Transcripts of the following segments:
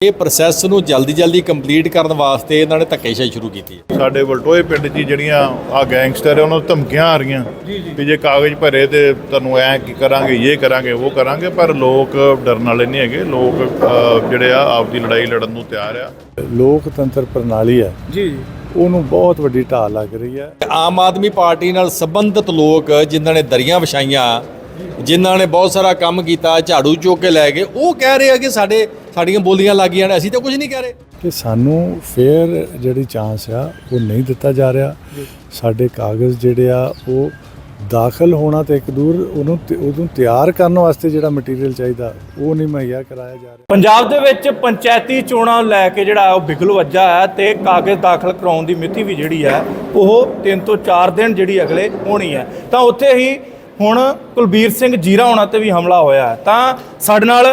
ਇਹ ਪ੍ਰੋਸੈਸ ਨੂੰ ਜਲਦੀ ਜਲਦੀ ਕੰਪਲੀਟ ਕਰਨ ਵਾਸਤੇ ਇਹਨਾਂ ਨੇ ਧੱਕੇਸ਼ਾਹੀ ਸ਼ੁਰੂ ਕੀਤੀ ਹੈ। ਸਾਡੇ ਵਲਟੋਏ ਪਿੰਡ 'ਚ ਜਿਹੜੀਆਂ ਆ ਗੈਂਗਸਟਰ ਉਹਨਾਂ ਨੂੰ ਧਮਕੀਆਂ ਆ ਰਹੀਆਂ ਵੀ ਜੇ ਕਾਗਜ਼ ਭਰੇ ਤੇ ਤੁਹਾਨੂੰ ਐ ਕੀ ਕਰਾਂਗੇ ਇਹ ਕਰਾਂਗੇ ਉਹ ਕਰਾਂਗੇ ਪਰ ਲੋਕ ਡਰਨ ਵਾਲੇ ਨਹੀਂ ਹੈਗੇ। ਲੋਕ ਜਿਹੜੇ ਆ ਆਪਦੀ ਲੜਾਈ ਲੜਨ ਨੂੰ ਤਿਆਰ ਆ। ਲੋਕਤੰਤਰ ਪ੍ਰਣਾਲੀ ਹੈ। ਜੀ ਉਹਨੂੰ ਬਹੁਤ ਵੱਡੀ ਢਾਲ ਲੱਗ ਰਹੀ ਹੈ। ਆਮ ਆਦਮੀ ਪਾਰਟੀ ਨਾਲ ਸੰਬੰਧਿਤ ਲੋਕ ਜਿਨ੍ਹਾਂ ਨੇ ਦਰੀਆਂ ਵਿਛਾਈਆਂ ਜਿਨ੍ਹਾਂ ਨੇ ਬਹੁਤ ਸਾਰਾ ਕੰਮ ਕੀਤਾ ਝਾੜੂ ਚੁੱਕ ਕੇ ਲੈ ਗਏ ਉਹ ਕਹਿ ਰਹੇ ਆ ਕਿ ਸਾਡੇ ਸਾਡੀਆਂ ਬੋਲੀਆਂ ਲੱਗੀਆਂ ਨੇ ਅਸੀਂ ਤਾਂ ਕੁਝ ਨਹੀਂ ਕਹਿ ਰਹੇ। ਕਿ ਸਾਨੂੰ ਫੇਅਰ ਜਿਹੜੀ ਚਾਂਸ ਆ ਉਹ ਨਹੀਂ ਦਿੱਤਾ ਜਾ ਰਿਹਾ। ਸਾਡੇ ਕਾਗਜ਼ ਜਿਹੜੇ ਆ ਉਹ ਦਾਖਲ ਹੋਣਾ ਤੇ ਇੱਕ ਦੂਰ ਉਹਨੂੰ ਉਹਨੂੰ ਤਿਆਰ ਕਰਨ ਵਾਸਤੇ ਜਿਹੜਾ ਮਟੀਰੀਅਲ ਚਾਹੀਦਾ ਉਹ ਨਹੀਂ ਮੁਹੱਈਆ ਕਰਾਇਆ ਜਾ ਰਿਹਾ। ਪੰਜਾਬ ਦੇ ਵਿੱਚ ਪੰਚਾਇਤੀ ਚੋਣਾਂ ਲੈ ਕੇ ਜਿਹੜਾ ਉਹ ਬਿਗਲ ਵੱਜਾ ਹੈ ਤੇ ਕਾਗਜ਼ ਦਾਖਲ ਕਰਾਉਣ ਦੀ ਮਿਤੀ ਵੀ ਜਿਹੜੀ ਹੈ ਉਹ 3 ਤੋਂ 4 ਦਿਨ ਜਿਹੜੀ ਅਗਲੇ ਹੋਣੀ ਹੈ। ਤਾਂ ਉੱਥੇ ਹੀ ਹੁਣ ਕੁਲਬੀਰ ਸਿੰਘ ਜੀਰਾ ਹੋਣਾ ਤੇ ਵੀ ਹਮਲਾ ਹੋਇਆ ਹੈ। ਤਾਂ ਸਾਡੇ ਨਾਲ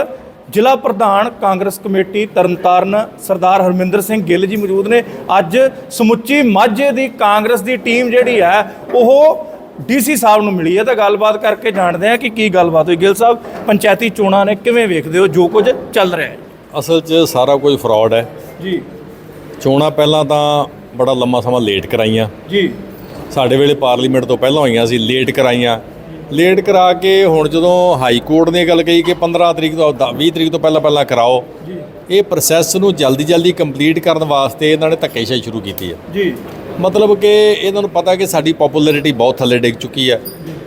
ਜ਼ਿਲ੍ਹਾ ਪ੍ਰਧਾਨ ਕਾਂਗਰਸ ਕਮੇਟੀ ਤਰਨਤਾਰਨ ਸਰਦਾਰ ਹਰਮਿੰਦਰ ਸਿੰਘ ਗਿੱਲ ਜੀ ਮੌਜੂਦ ਨੇ। ਅੱਜ ਸਮੁੱਚੀ ਮਾਝੇ ਦੀ ਕਾਂਗਰਸ ਦੀ ਟੀਮ ਜਿਹੜੀ ਹੈ ਉਹ ਡੀਸੀ ਸਾਹਿਬ ਨੂੰ ਮਿਲੀ ਹੈ ਤਾਂ ਗੱਲਬਾਤ ਕਰਕੇ ਜਾਣਦੇ ਆ ਕਿ ਕੀ ਗੱਲਬਾਤ ਹੋਈ। ਗਿੱਲ ਸਾਹਿਬ ਪੰਚਾਇਤੀ ਚੋਣਾਂ ਨੇ ਕਿਵੇਂ ਵੇਖਦੇ ਹੋ? ਜੋ ਕੁਝ ਚੱਲ ਰਿਹਾ ਹੈ। ਅਸਲ 'ਚ ਸਾਰਾ ਕੁਝ ਫਰਾਡ ਹੈ। ਜੀ। ਚੋਣਾਂ ਪਹਿਲਾਂ ਤਾਂ ਬੜਾ ਲੰਮਾ ਸਮਾਂ ਲੇਟ ਕਰਾਈਆਂ। ਜੀ। ਸਾਡੇ ਵੇਲੇ ਪਾਰਲੀਮੈਂਟ ਤੋਂ ਪਹਿਲਾਂ ਹੋਈਆਂ ਸੀ ਲੇਟ ਕਰਾਈਆਂ। ਲੇਟ ਕਰਾ ਕੇ ਹੁਣ ਜਦੋਂ ਹਾਈ ਕੋਰਟ ਨੇ ਗੱਲ ਕਹੀ ਕਿ 15 ਤਰੀਕ ਤੋਂ ਦ- 20 ਤਰੀਕ ਤੋਂ ਪਹਿਲਾਂ ਪਹਿਲਾਂ ਕਰਾਓ ਇਹ ਪ੍ਰੋਸੈਸ ਨੂੰ ਜਲਦੀ ਜਲਦੀ ਕੰਪਲੀਟ ਕਰਨ ਵਾਸਤੇ ਇਹਨਾਂ ਨੇ ਧੱਕੇਸ਼ਾਹੀ ਸ਼ੁਰੂ ਕੀਤੀ ਹੈ। ਜੀ। ਮਤਲਬ ਕਿ ਇਹਨਾਂ ਨੂੰ ਪਤਾ ਕਿ ਸਾਡੀ ਪਪੂਲੈਰਿਟੀ ਬਹੁਤ ਥੱਲੇ ਡਿੱਗ ਚੁੱਕੀ ਹੈ।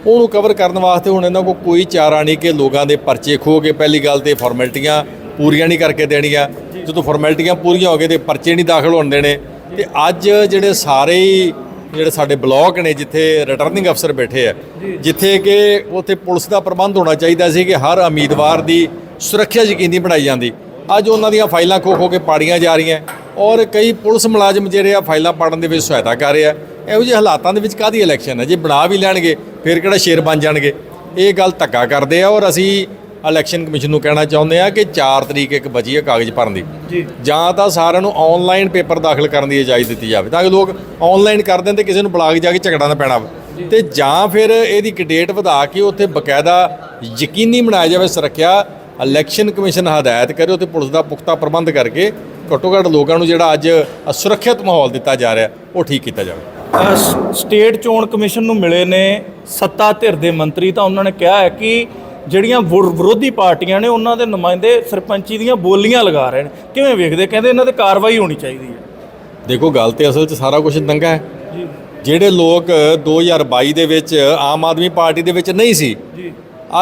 ਉਹਨੂੰ ਕਵਰ ਕਰਨ ਵਾਸਤੇ ਹੁਣ ਇਹਨਾਂ ਕੋਲ ਕੋਈ ਚਾਰਾ ਨਹੀਂ ਕਿ ਲੋਕਾਂ ਦੇ ਪਰਚੇ ਖੋ ਕੇ ਪਹਿਲੀ ਗੱਲ ਤੇ ਫਾਰਮੈਲਿਟੀਆਂ ਪੂਰੀਆਂ ਨਹੀਂ ਕਰਕੇ ਦੇਣੀਆਂ। ਜਦੋਂ ਫਾਰਮੈਲਿਟੀਆਂ ਪੂਰੀਆਂ ਹੋ ਗਏ ਤੇ ਪਰਚੇ ਨਹੀਂ ਦਾਖਲ ਹੋਣ ਦੇਣੇ। ਤੇ ਅੱਜ ਜਿਹੜੇ ਸਾਰੇ ਹੀ ਜਿਹੜੇ ਸਾਡੇ ਬਲਾਕ ਨੇ ਜਿੱਥੇ ਰਿਟਰਨਿੰਗ ਅਫਸਰ ਬੈਠੇ ਆ ਜਿੱਥੇ ਕਿ ਉੱਥੇ ਪੁਲਿਸ ਦਾ ਪ੍ਰਬੰਧ ਹੋਣਾ ਚਾਹੀਦਾ ਸੀ ਕਿ ਹਰ ਉਮੀਦਵਾਰ ਦੀ ਸੁਰੱਖਿਆ ਯਕੀਨੀ ਬਣਾਈ ਜਾਂਦੀ। ਅੱਜ ਉਹਨਾਂ ਦੀਆਂ ਫਾਈਲਾਂ ਖੋ ਖੋ ਕੇ ਪਾੜੀਆਂ ਜਾ ਰਹੀਆਂ ਔਰ ਕਈ ਪੁਲਿਸ ਮੁਲਾਜ਼ਮ ਜਿਹੜੇ ਆ ਫਾਈਲਾਂ ਪਾੜਨ ਦੇ ਵਿੱਚ ਸਹਾਇਤਾ ਕਰ ਰਹੇ ਆ। ਇਹੋ ਜਿਹੇ ਹਾਲਾਤਾਂ ਦੇ ਵਿੱਚ ਕਾਦੀ ਇਲੈਕਸ਼ਨ ਹੈ? ਜੇ ਬਣਾ ਵੀ ਲੈਣਗੇ ਫਿਰ ਕਿਹੜਾ ਸ਼ੇਰ ਬਣ ਜਾਣਗੇ? ਇਹ ਗੱਲ ਧੱਕਾ ਕਰਦੇ ਆ ਔਰ ਅਸੀਂ ਇਲੈਕਸ਼ਨ ਕਮਿਸ਼ਨ ਨੂੰ ਕਹਿਣਾ ਚਾਹੁੰਦੇ ਆ ਕਿ 4 ਤਰੀਕ ਇੱਕ ਬਚੀ ਹੈ ਕਾਗਜ਼ ਭਰਨ ਦੀ। ਜੀ। ਜਾਂ ਤਾਂ ਸਾਰਿਆਂ ਨੂੰ ਆਨਲਾਈਨ ਪੇਪਰ ਦਾਖਲ ਕਰਨ ਦੀ ਇਜਾਜ਼ਤ ਦਿੱਤੀ ਜਾਵੇ ਤਾਂ ਕਿ ਲੋਕ ਆਨਲਾਈਨ ਕਰ ਦੇਣ ਤੇ ਕਿਸੇ ਨੂੰ ਬੁਲਾ ਕੇ ਜਾ ਕੇ ਝਗੜਾ ਨਾ ਪੈਣਾ ਤੇ ਜਾਂ ਫਿਰ ਇਹਦੀ ਡੇਟ ਵਧਾ ਕੇ ਉੱਥੇ ਬਕਾਇਦਾ ਯਕੀਨੀ ਬਣਾਇਆ ਜਾਵੇ ਸੁਰੱਖਿਆ ਇਲੈਕਸ਼ਨ ਕਮਿਸ਼ਨ ਹਦਾਇਤ ਕਰੇ ਉੱਥੇ ਪੁਲਿਸ ਦਾ ਪੁਖਤਾ ਪ੍ਰਬੰਧ ਕਰਕੇ ਘੱਟੋ ਘੱਟ ਲੋਕਾਂ ਨੂੰ ਜਿਹੜਾ ਅੱਜ ਅਸੁਰੱਖਿਅਤ ਮਾਹੌਲ ਦਿੱਤਾ ਜਾ ਰਿਹਾ ਉਹ ਠੀਕ ਕੀਤਾ ਜਾਵੇ। ਸਟੇਟ ਚੋਣ ਕਮਿਸ਼ਨ ਨੂੰ ਮਿਲੇ ਨੇ ਸੱਤਾ ਧਿਰ ਦੇ ਮੰਤਰੀ ਤਾਂ ਉਹਨਾਂ ਨੇ ਕਿਹਾ ਹੈ ਕਿ ਜਿਹੜੀਆਂ ਵਿਰ- ਵਿਰੋਧੀ ਪਾਰਟੀਆਂ ਨੇ ਉਹਨਾਂ ਦੇ ਨੁਮਾਇੰਦੇ ਸਰਪੰਚੀ ਦੀਆਂ ਬੋਲੀਆਂ ਲਗਾ ਰਹੇ ਨੇ। ਕਿਵੇਂ ਵੇਖਦੇ? ਕਹਿੰਦੇ ਇਹਨਾਂ ਤੇ ਕਾਰਵਾਈ ਹੋਣੀ ਚਾਹੀਦੀ ਹੈ। ਦੇਖੋ ਗੱਲ ਤੇ ਅਸਲ 'ਚ ਸਾਰਾ ਕੁਝ ਦੰਗਾ ਹੈ। ਜਿਹੜੇ ਲੋਕ 2022 ਦੇ ਵਿੱਚ ਆਮ ਆਦਮੀ ਪਾਰਟੀ ਦੇ ਵਿੱਚ ਨਹੀਂ ਸੀ ਜੀ।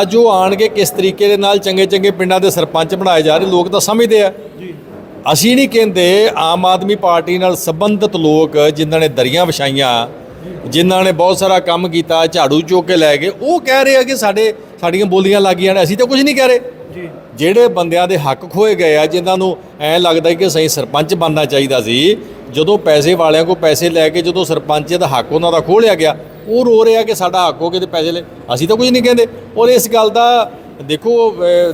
ਅੱਜ ਉਹ ਆਣ ਕੇ ਕਿਸ ਤਰੀਕੇ ਦੇ ਨਾਲ ਚੰਗੇ ਚੰਗੇ ਪਿੰਡਾਂ ਦੇ ਸਰਪੰਚ ਬਣਾਏ ਜਾ ਰਹੇ ਲੋਕ ਤਾਂ ਸਮਝਦੇ ਆ। ਜੀ। ਅਸੀਂ ਨਹੀਂ ਕਹਿੰਦੇ ਆਮ ਆਦਮੀ ਪਾਰਟੀ ਨਾਲ ਸੰਬੰਧਿਤ ਲੋਕ ਜਿਨ੍ਹਾਂ ਨੇ ਦਰੀਆਂ ਵਿਛਾਈਆਂ ਜਿਨ੍ਹਾਂ ਨੇ ਬਹੁਤ ਸਾਰਾ ਕੰਮ ਕੀਤਾ ਝਾੜੂ ਚੁੱਕ ਕੇ ਲੈ ਗਏ ਉਹ ਕਹਿ ਰਹੇ ਆ ਕਿ ਸਾਡੇ ਸਾਡੀਆਂ ਬੋਲੀਆਂ ਲੱਗੀਆਂ ਨੇ ਅਸੀਂ ਤਾਂ ਕੁਝ ਨਹੀਂ ਕਹਿ ਰਹੇ। ਜੀ। ਜਿਹੜੇ ਬੰਦਿਆਂ ਦੇ ਹੱਕ ਖੋਏ ਗਏ ਆ ਜਿਨ੍ਹਾਂ ਨੂੰ ਐ ਲੱਗਦਾ ਕਿ ਸਹੀ ਸਰਪੰਚ ਬਣਨਾ ਚਾਹੀਦਾ ਸੀ ਜਦੋਂ ਪੈਸੇ ਵਾਲਿਆਂ ਕੋਲ ਪੈਸੇ ਲੈ ਕੇ ਜਦੋਂ ਸਰਪੰਚ ਦਾ ਹੱਕ ਉਹਨਾਂ ਦਾ ਖੋਹ ਲਿਆ ਗਿਆ ਉਹ ਰੋ ਰਿਹਾ ਕਿ ਸਾਡਾ ਹੱਕ ਹੋ ਕੇ ਤੇ ਪੈਸੇ ਲੈ। ਅਸੀਂ ਤਾਂ ਕੁਝ ਨਹੀਂ ਕਹਿੰਦੇ। ਔਰ ਇਸ ਗੱਲ ਦਾ ਦੇਖੋ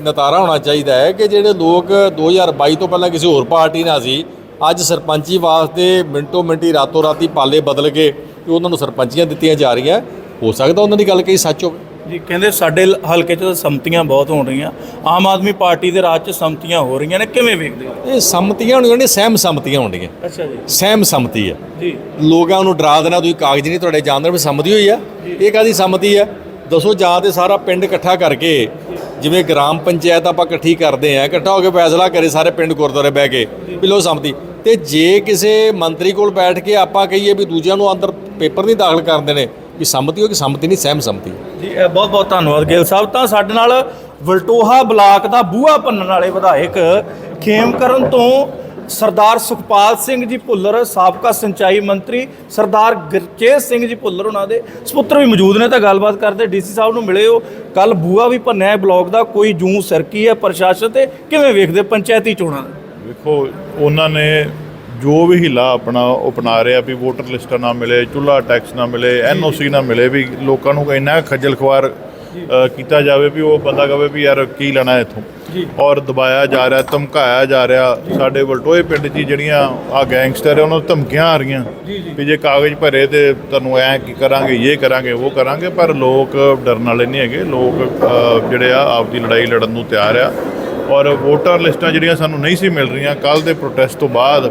ਨਤਾਰਾ ਹੋਣਾ ਚਾਹੀਦਾ ਹੈ ਕਿ ਜਿਹੜੇ ਲੋਕ 2022 ਤੋਂ ਪਹਿਲਾਂ ਕਿਸੇ ਹੋਰ ਪਾਰਟੀ ਨਾਲ ਸੀ ਅੱਜ ਸਰਪੰਚੀ ਵਾਸਤੇ ਮਿੰਟੋ ਮਿੰਟੀ ਰਾਤੋਂ ਰਾਤੀ ਪਾਲੇ ਬਦਲ ਕੇ ਕਿ ਉਹਨਾਂ ਨੂੰ ਸਰਪੰਚੀਆਂ ਦਿੱਤੀਆਂ ਜਾ ਰਹੀਆਂ ਹੋ ਸਕਦਾ ਉਹਨਾਂ ਦੀ ਗੱਲ ਕਹੀ ਸੱਚ ਹੋਵੇ। ਜੀ ਕਹਿੰਦੇ ਸਾਡੇ ਹਲਕੇ 'ਚ ਤਾਂ ਸੰਮਤੀਆਂ ਬਹੁਤ ਹੋ ਰਹੀਆਂ। ਆਮ ਆਦਮੀ ਪਾਰਟੀ ਦੇ ਰਾਜ 'ਚ ਸੰਮਤੀਆਂ ਹੋ ਰਹੀਆਂ ਨੇ ਕਿਵੇਂ ਵੇਖਦੇ ਹੋ? ਇਹ ਸੰਮਤੀਆਂ ਹੋਣੀਆਂ ਨੇ ਸਹਿਮ ਸੰਮਤੀਆਂ ਹੋਣਗੀਆਂ। ਅੱਛਾ ਜੀ। ਸਹਿਮ ਸੰਮਤੀ ਹੈ। ਜੀ। ਲੋਕਾਂ ਨੂੰ ਡਰਾ ਦੇਣਾ ਤੁਸੀਂ ਕਾਗਜ਼ ਨਹੀਂ ਤੁਹਾਡੇ ਜਾਣਦੇ ਵੀ ਸੰਮਤੀ ਹੋਈ ਆ। ਇਹ ਕਾਦੀ ਸੰਮਤੀ ਆ ਦੱਸੋ ਜਾਂ ਤੇ ਸਾਰਾ ਪਿੰਡ ਇਕੱਠਾ ਕਰਕੇ ਜਿਵੇਂ ਗ੍ਰਾਮ ਪੰਚਾਇਤ ਆਪਾਂ ਇਕੱਠੀ ਕਰਦੇ ਆ ਇਕੱਠਾ ਹੋ ਕੇ ਫੈਸਲਾ ਕਰੇ ਸਾਰੇ ਪਿੰਡ ਗੁਰਦੁਆਰੇ ਬਹਿ ਕੇ ਵੀ ਲੋ ਸੰਮਤੀ। ਤੇ ਜੇ ਕਿਸੇ ਮੰਤਰੀ ਕੋਲ ਬੈਠ ਕੇ ਆਪਾਂ ਕਹੀਏ ਵੀ ਦੂਜਿਆਂ ਨੂੰ ਅੰਦਰ ਪੇਪਰ ਨਹੀਂ ਦਾਖਲ ਕਰਦੇ ਨੇ ਵੀ ਸੰਮਤੀ ਹੋ ਕਿ ਸੰਮਤੀ ਨਹੀਂ ਸਹਿਮ ਸੰਮਤੀ ਜੀ ਬਹੁਤ ਬਹੁਤ ਧੰਨਵਾਦ ਗਿੱਲ ਸਾਹਿਬ। ਤਾਂ ਸਾਡੇ ਨਾਲ ਵਲਟੋਹਾ ਬਲਾਕ ਦਾ ਬੂਹਾ ਭੰਨਣ ਵਾਲੇ ਵਿਧਾਇਕ ਖੇਮਕਰਨ ਤੋਂ ਸਰਦਾਰ ਸੁਖਪਾਲ ਸਿੰਘ ਜੀ ਭੁੱਲਰ ਸਾਬਕਾ ਸਿੰਚਾਈ ਮੰਤਰੀ ਸਰਦਾਰ ਗੁਰਚੇਤ ਸਿੰਘ ਜੀ ਭੁੱਲਰ ਉਹਨਾਂ ਦੇ ਸੁਪੁੱਤਰ ਵੀ ਮੌਜੂਦ ਨੇ। ਤਾਂ ਗੱਲਬਾਤ ਕਰਦੇ ਡੀਸੀ ਸਾਹਿਬ ਨੂੰ ਮਿਲੇ ਹੋ ਕੱਲ ਬੂਹਾ ਵੀ ਭੰਨਿਆ ਬਲਾਕ ਦਾ ਕੋਈ ਜੂ ਸਰਕੀ ਹੈ ਪ੍ਰਸ਼ਾਸਨ ਤੇ ਕਿਵੇਂ ਵੇਖਦੇ ਪੰਚਾਇਤੀ ਚੋਣਾਂ? ਨੂੰ? ਵੇਖੋ ਉਹਨਾਂ ਨੇ ਜੋ ਵੀ ਹਿੱਲਾ ਆਪਣਾ ਅਪਣਾ ਰਿਹਾ ਵੀ ਵੋਟਰ ਲਿਸਟਾਂ ਨਾ ਮਿਲੇ ਚੁੱਲਾ ਟੈਕਸ ਨਾ ਮਿਲੇ ਐਨਓਸੀ ਨਾ ਮਿਲੇ ਵੀ ਲੋਕਾਂ ਨੂੰ ਇੰਨਾ ਖੱਜਲ ਖਵਾਰ ਕੀਤਾ ਜਾਵੇ ਵੀ ਉਹ ਬੰਦਾ ਕਹੇ ਵੀ ਯਾਰ ਕੀ ਲੈਣਾ ਇੱਥੋਂ। ਔਰ ਦਬਾਇਆ ਜਾ ਰਿਹਾ ਧਮਕਾਇਆ ਜਾ ਰਿਹਾ। ਸਾਡੇ ਵਲਟੋਏ ਪਿੰਡ 'ਚ ਹੀ ਜਿਹੜੀਆਂ ਆ ਗੈਂਗਸਟਰ ਆ ਉਹਨਾਂ ਨੂੰ ਧਮਕੀਆਂ ਆ ਰਹੀਆਂ। ਵੀ ਜੇ ਕਾਗਜ਼ ਭਰੇ ਤੇ ਤੁਹਾਨੂੰ ਐ ਕੀ ਕਰਾਂਗੇ ਇਹ ਕਰਾਂਗੇ ਉਹ ਕਰਾਂਗੇ ਪਰ ਲੋਕ ਡਰਨ ਵਾਲੇ ਨਹੀਂ ਹੈਗੇ। ਲੋਕ ਜਿਹੜੇ ਆ ਆਪਦੀ ਲੜਾਈ ਲੜਨ ਨੂੰ ਤਿਆਰ ਆ। ਔਰ ਵੋਟਰ ਲਿਸਟਾਂ ਜਿਹੜੀਆਂ ਸਾਨੂੰ ਨਹੀਂ ਸੀ ਮਿਲ ਰਹੀਆਂ ਕੱਲ ਦੇ ਪ੍ਰੋਟੈਸਟ ਤੋਂ ਬਾਅਦ